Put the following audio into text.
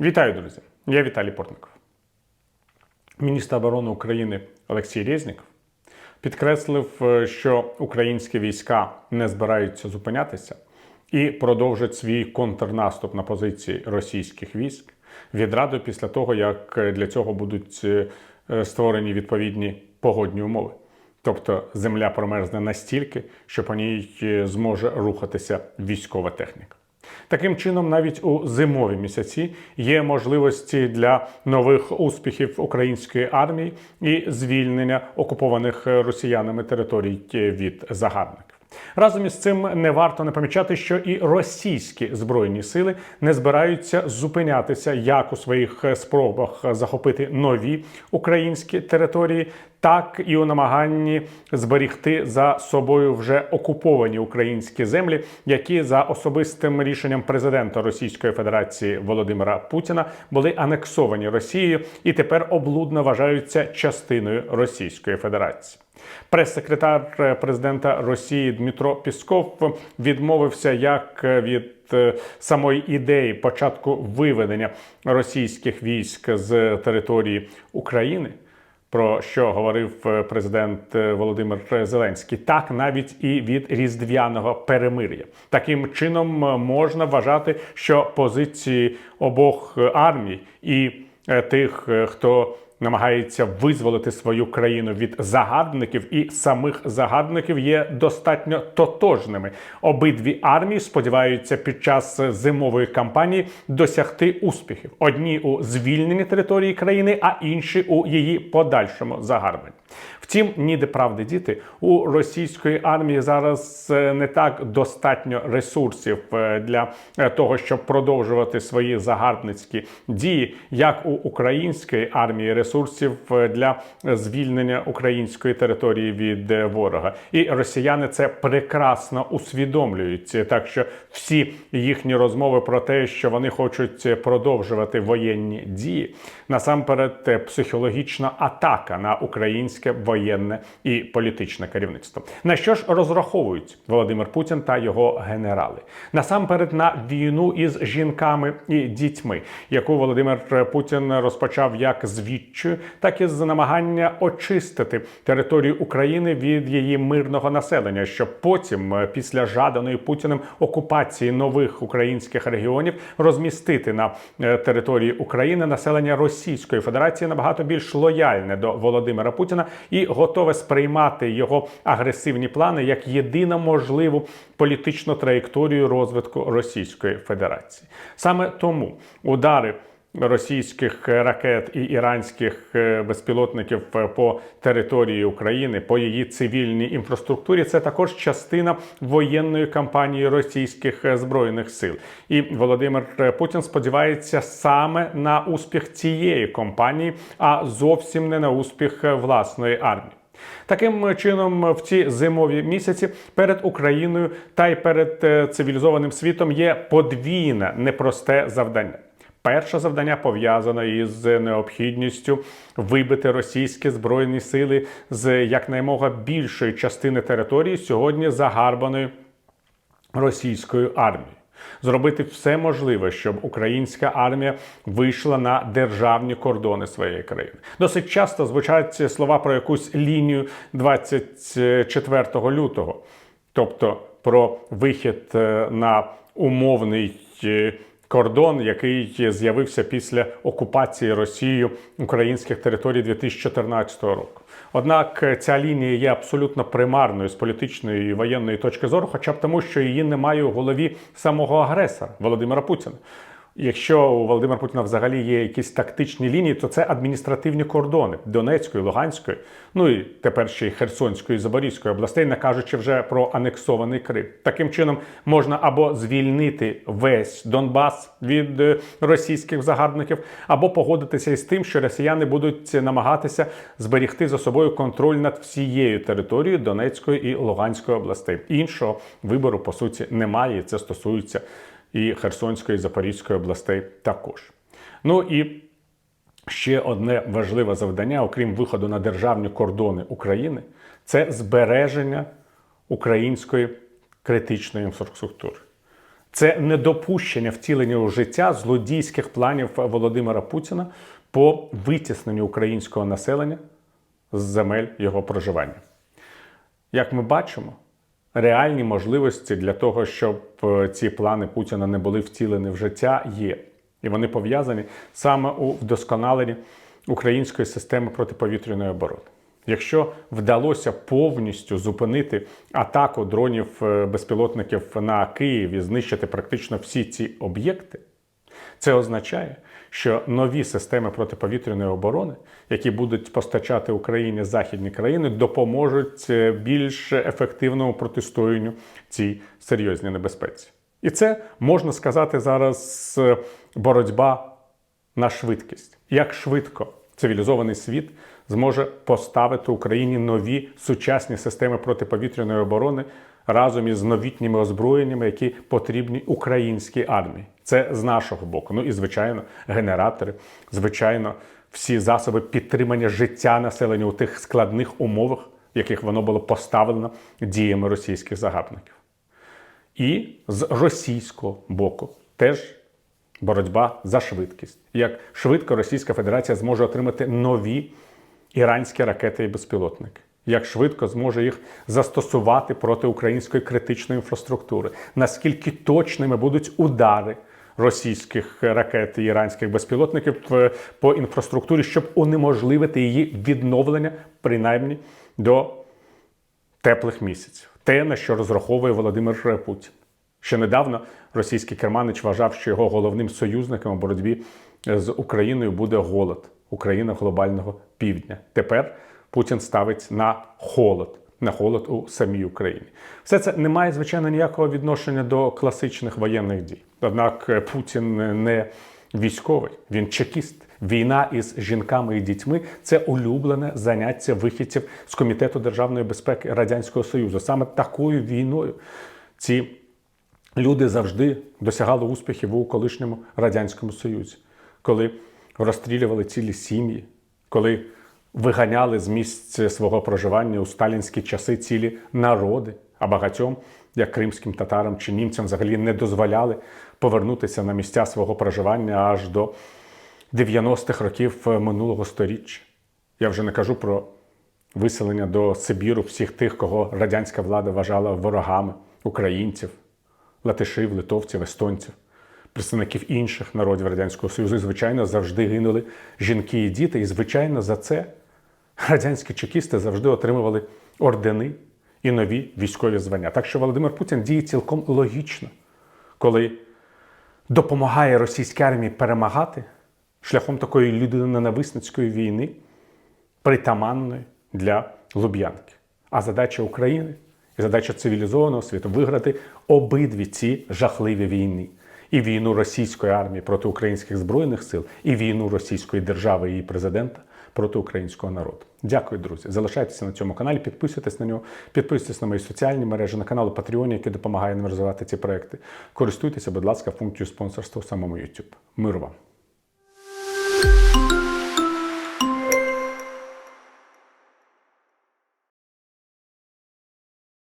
Вітаю, друзі! Я Віталій Портников. Міністр оборони України Олексій Резніков підкреслив, е, що українські війська не збираються зупинятися і продовжать свій контрнаступ на позиції російських військ відразу після того, як для цього будуть е, створені відповідні погодні умови. Тобто земля промерзне настільки, що по ній е, зможе рухатися військова техніка. Таким чином, навіть у зимові місяці є можливості для нових успіхів української армії і звільнення окупованих росіянами територій від загарбників. Разом із цим не варто не помічати, що і російські збройні сили не збираються зупинятися як у своїх спробах захопити нові українські території, так і у намаганні зберігти за собою вже окуповані українські землі, які за особистим рішенням президента Російської Федерації Володимира Путіна були анексовані Росією і тепер облудно вважаються частиною Російської Федерації. Прес-секретар президента Росії Дмитро Пісков відмовився як від е, самої ідеї початку виведення російських військ з території України. Про що говорив е, президент е, Володимир Зеленський, так навіть і від різдвяного перемир'я. Таким чином можна вважати, що позиції обох армій і тих, хто намагається визволити свою країну від загарбників і самих загарбників є достатньо тотожними. Обидві армії сподіваються під час зимової кампанії досягти успіхів: одні у звільненні території країни, а інші у її подальшому загарбанні. Втім, ніде правди діти у російської армії зараз е, не так достатньо ресурсів е, для е, того, щоб продовжувати свої загарбницькі дії, як у української армії ресурсів для звільнення української території від ворога. І росіяни це прекрасно усвідомлюють. Так що всі їхні розмови про те, що вони хочуть продовжувати воєнні дії, насамперед психологічна атака на українське воєнне і політичне керівництво. На що ж розраховують Володимир Путін та його генерали? Насамперед на війну із жінками і дітьми, яку Володимир Путін розпочав як з відчаю, так і з намагання очистити територію України від її мирного населення, щоб потім, після жаданої Путіним окупації нових українських регіонів, розмістити на е, території України населення Російської Федерації набагато більш лояльне до Володимира Путіна і готове сприймати його агресивні плани як єдину можливу політичну траєкторію розвитку Російської Федерації. Саме тому удари. Російських ракет і іранських е, безпілотників е, по території України по її цивільній інфраструктурі це також частина воєнної кампанії російських е, збройних сил. І Володимир Путін сподівається саме на успіх цієї кампанії, а зовсім не на успіх власної армії. Таким чином, в ці зимові місяці перед Україною та й перед цивілізованим світом є подвійне непросте завдання. Перше завдання пов'язане із необхідністю вибити російські збройні сили з якнаймога більшої частини території сьогодні загарбаної російською армією. Зробити все можливе, щоб українська армія вийшла на державні кордони своєї країни. Досить часто звучать слова про якусь лінію 24 лютого, тобто про вихід е, на умовний е, кордон, який з'явився після окупації Росією українських територій 2014 року. Однак ця лінія є абсолютно примарною з політичної і воєнної точки зору, хоча б тому, що її немає у голові самого агресора Володимира Путіна. Якщо у Володимира Путіна взагалі є якісь тактичні лінії, то це адміністративні кордони Донецької, Луганської, ну і тепер ще й Херсонської і Запорізької областей, не кажучи вже про анексований Крим. Таким чином можна або звільнити весь Донбас від е, російських загарбників, або погодитися із тим, що росіяни будуть намагатися зберігти за собою контроль над всією територією Донецької і Луганської областей. Іншого вибору по суті немає. Це стосується і Херсонської і Запорізької областей також. Ну і ще одне важливе завдання, окрім виходу на державні кордони України, це збереження української критичної інфраструктури. Це недопущення втілення у життя злодійських планів Володимира Путіна по витісненню українського населення з земель його проживання. Як ми бачимо, реальні можливості для того, щоб е, ці плани Путіна не були втілені в життя, є. І вони пов'язані саме у вдосконаленні української системи протиповітряної оборони. Якщо вдалося повністю зупинити атаку дронів е, безпілотників на Київ і знищити практично всі ці об'єкти, це означає, що нові системи протиповітряної оборони, які будуть постачати Україні західні країни, допоможуть е, більш ефективному протистоянню цій серйозній небезпеці. І це можна сказати зараз е, боротьба на швидкість. Як швидко цивілізований світ зможе поставити Україні нові сучасні системи протиповітряної оборони разом із новітніми озброєннями, які потрібні українській армії. Це з нашого боку. Ну і звичайно, генератори, звичайно, всі засоби підтримання життя населення у тих складних умовах, в яких воно було поставлено діями російських загарбників. І з російського боку теж боротьба за швидкість. Як швидко Російська Федерація зможе отримати нові іранські ракети і безпілотники. Як швидко зможе їх застосувати проти української критичної інфраструктури? Наскільки точними будуть удари російських ракет і іранських безпілотників е, по інфраструктурі, щоб унеможливити її відновлення, принаймні до теплих місяців? Те, на що розраховує Володимир Путін. Ще недавно російський керманич вважав, що його головним союзником у боротьбі з Україною буде голод, Україна глобального півдня. Тепер Путін ставить на холод, на холод у самій Україні. Все це не має, звичайно, ніякого відношення до класичних воєнних дій. Однак е, Путін не військовий, він чекіст. Війна із жінками і дітьми це улюблене заняття вихідців з комітету державної безпеки Радянського Союзу. Саме такою війною ці люди завжди досягали успіхів у колишньому радянському союзі, коли розстрілювали цілі сім'ї, коли виганяли з місць свого проживання у сталінські часи цілі народи, а багатьом, як кримським татарам чи німцям, взагалі не дозволяли повернутися на місця свого проживання аж до 90-х років минулого століття. Я вже не кажу про виселення до Сибіру всіх тих, кого радянська влада вважала ворогами українців, латишів, литовців, естонців, представників інших народів Радянського Союзу. Звичайно, завжди гинули жінки і діти. І, звичайно, за це радянські чекісти завжди отримували ордени і нові військові звання. Так що Володимир Путін діє цілком логічно, коли допомагає російській армії перемагати шляхом такої людиноненависницької війни, притаманної для Луб'янки. А задача України і задача цивілізованого світу виграти обидві ці жахливі війни. І війну російської армії проти українських збройних сил, і війну російської держави і її президента проти українського народу. Дякую, друзі. Залишайтеся на цьому каналі, підписуйтесь на нього, підписуйтесь на мої соціальні мережі, на канал Patreon, який допомагає нам розвивати ці проекти. Користуйтеся, будь ласка, функцією спонсорства у самому YouTube. Миру вам!